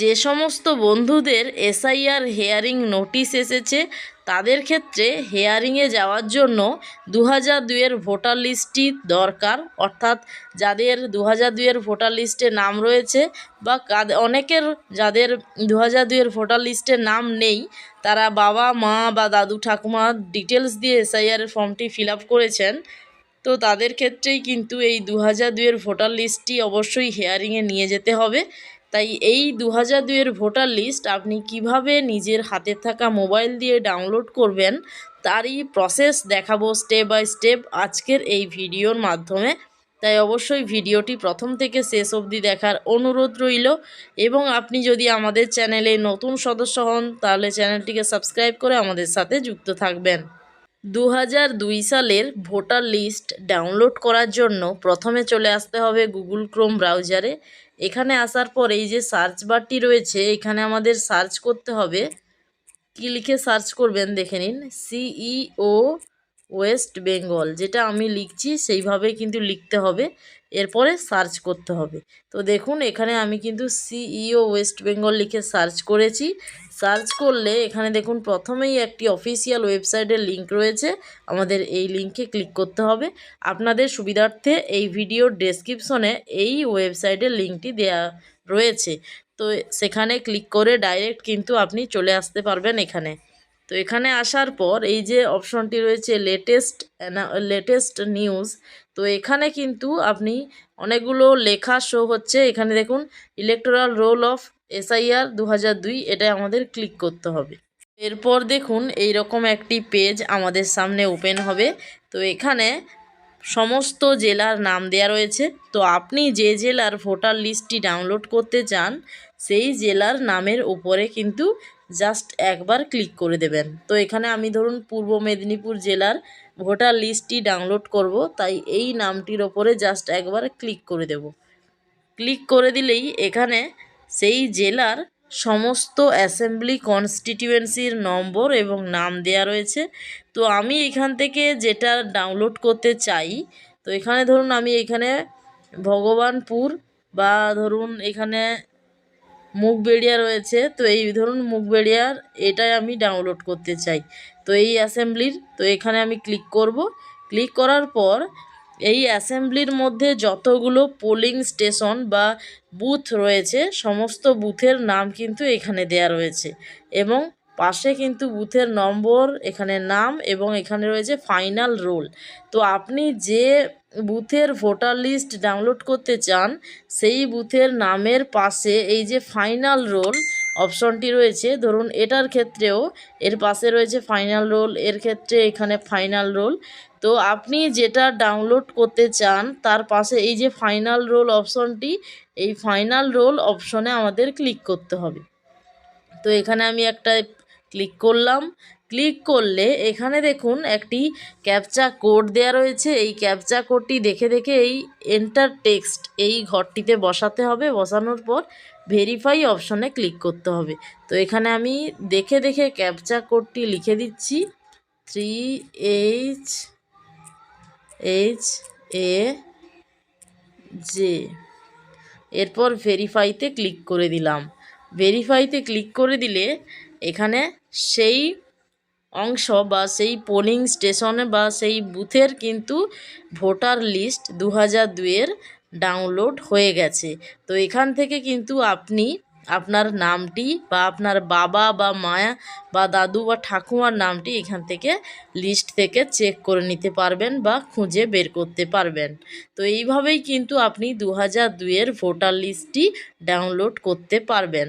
যে সমস্ত বন্ধুদের এসআইআর হেয়ারিং নোটিশ এসেছে, তাদের ক্ষেত্রে হেয়ারিংয়ে যাওয়ার জন্য দু হাজার দুইয়ের ভোটার লিস্টটি দরকার। অর্থাৎ যাদের দু হাজার দুইয়ের ভোটার লিস্টে নাম রয়েছে বা অনেকের যাদের দু হাজার দুইয়ের ভোটার লিস্টে নাম নেই, তারা বাবা, মা বা দাদু ঠাকুমার ডিটেলস দিয়ে এসআইআরের ফর্মটি ফিল করেছেন। তো তাদের ক্ষেত্রেই কিন্তু এই দু হাজার দুইয়ের ভোটার লিস্টটি অবশ্যই হেয়ারিংয়ে নিয়ে যেতে হবে। তাই এই দু হাজার দুইয়ের ভোটার লিস্ট আপনি কীভাবে নিজের হাতে থাকা মোবাইল দিয়ে ডাউনলোড করবেন, তারই প্রসেস দেখাবো স্টেপ বাই স্টেপ আজকের এই ভিডিওর মাধ্যমে। তাই অবশ্যই ভিডিওটি প্রথম থেকে শেষ অবধি দেখার অনুরোধ রইল এবং আপনি যদি আমাদের চ্যানেলে নতুন সদস্য হন, তাহলে চ্যানেলটিকে সাবস্ক্রাইব করে আমাদের সাথে যুক্ত থাকবেন। দু হাজার দুই সালের ভোটার লিস্ট ডাউনলোড করার জন্য প্রথমে চলে আসতে হবে গুগল ক্রোম ব্রাউজারে। এখানে আসার পর এই যে সার্চ বারটি রয়েছে, এখানে আমাদের সার্চ করতে হবে। কি লিখে সার্চ করবেন দেখে নিন, সিইও ওয়েস্ট বেঙ্গল যেটা আমি লিখছি সেইভাবে কিন্তু লিখতে হবে। এরপরে সার্চ করতে হবে। তো দেখুন, এখানে আমি কিন্তু সিইও ওয়েস্ট বেঙ্গল লিখে সার্চ করেছি। সার্চ করলে এখানে দেখুন, প্রথমেই একটি অফিসিয়াল ওয়েবসাইটের লিংক রয়েছে। আমাদের এই লিঙ্কে ক্লিক করতে হবে। আপনাদের সুবিধার্থে এই ভিডিওর ডেসক্রিপশনে এই ওয়েবসাইটের লিঙ্কটি দেয়া রয়েছে। তো সেখানে ক্লিক করে ডাইরেক্ট কিন্তু আপনি চলে আসতে পারবেন এখানে। তো এখানে আসার পর এই যে অপশনটি রয়েছে লেটেস্ট লেটেস্ট নিউজ তো এখানে কিন্তু আপনি অনেকগুলো লেখা শো হচ্ছে। এখানে দেখুন ইলেকটোরাল রোল অফ এসআইআর দু হাজার দুই এটা আমাদের ক্লিক করতে হবে। এরপর দেখুন এই রকম একটি পেজ আমাদের সামনে ওপেন হবে। তো এখানে সমস্ত জেলার নাম দেয়া রয়েছে। তো আপনি যে জেলার ভোটার লিস্টটি ডাউনলোড করতে চান, সেই জেলার নামের উপরে কিন্তু জাস্ট একবার ক্লিক করে দেবেন। তো এখানে আমি ধরুন পূর্ব মেদিনীপুর জেলার ভোটার লিস্টটি ডাউনলোড করব, তাই এই নামটির ওপরে জাস্ট একবার ক্লিক করে দেব। ক্লিক করে দিলেই এখানে সেই জেলার সমস্ত অ্যাসেম্বলি কনস্টিটিউয়েন্সির নম্বর এবং নাম দেয়া রয়েছে। তো আমি এখান থেকে যেটা ডাউনলোড করতে চাই, তো এখানে ধরুন আমি এখানে ভগবানপুর বা ধরুন এখানে মুখবেড়িয়া রয়েছে, তো এই ধরুন মুখ মুখবেড়িয়ার এটাই আমি ডাউনলোড করতে চাই। তো এই অ্যাসেম্বলির তো এখানে আমি ক্লিক করব। ক্লিক করার পর এই অ্যাসেম্বলির মধ্যে যতগুলো পোলিং স্টেশন বা বুথ রয়েছে, সমস্ত বুথের নাম কিন্তু এখানে দেয়া রয়েছে এবং পাশে কিন্তু বুথের নম্বর, এখানে নাম এবং এখানে রয়েছে ফাইনাল রোল তো আপনি যে বুথের ভোটার লিস্ট ডাউনলোড করতে চান, সেই বুথের নামের পাশে এই যে ফাইনাল রোল অপশনটি রয়েছে, ধরুন এটার ক্ষেত্রেও এর পাশে রয়েছে ফাইনাল রোল, এর ক্ষেত্রে এখানে ফাইনাল রোল। তো আপনি যেটা ডাউনলোড করতে চান, তার পাশে এই যে ফাইনাল রোল অপশনটি, এই ফাইনাল রোল অপশনে আমাদের ক্লিক করতে হবে। তো এখানে আমি একটা ক্লিক করলাম ক্লিক করলে এখানে দেখুন একটি ক্যাপচা কোড দেয়া রয়েছে। এই ক্যাপচা কোডটি দেখে দেখে এই এন্টার টেক্সট এই ঘরটিতে বসাতে হবে। বসানোর পর ভেরিফাই অপশনে ক্লিক করতে হবে। তো এখানে আমি দেখে দেখে ক্যাপচা কোডটি লিখে দিচ্ছি। Three H H A J. এরপর ভেরিফাইতে ক্লিক করে দিলাম। ভেরিফাইতে ক্লিক করে দিলে এখানে সেই অংশ বা সেই পোলিং স্টেশনে বা সেই বুথের কিন্তু ভোটার লিস্ট দু হাজার দুইয়ের ডাউনলোড হয়ে গেছে। তো এখান থেকে কিন্তু আপনি আপনার নামটি বা আপনার বাবা বা মায়া বা দাদু বা ঠাকুমার নামটি এখান থেকে লিস্ট থেকে চেক করে নিতে পারবেন বা খুঁজে বের করতে পারবেন। তো এইভাবেই কিন্তু আপনি দু হাজার দুইয়ের ভোটার লিস্টটি ডাউনলোড করতে পারবেন।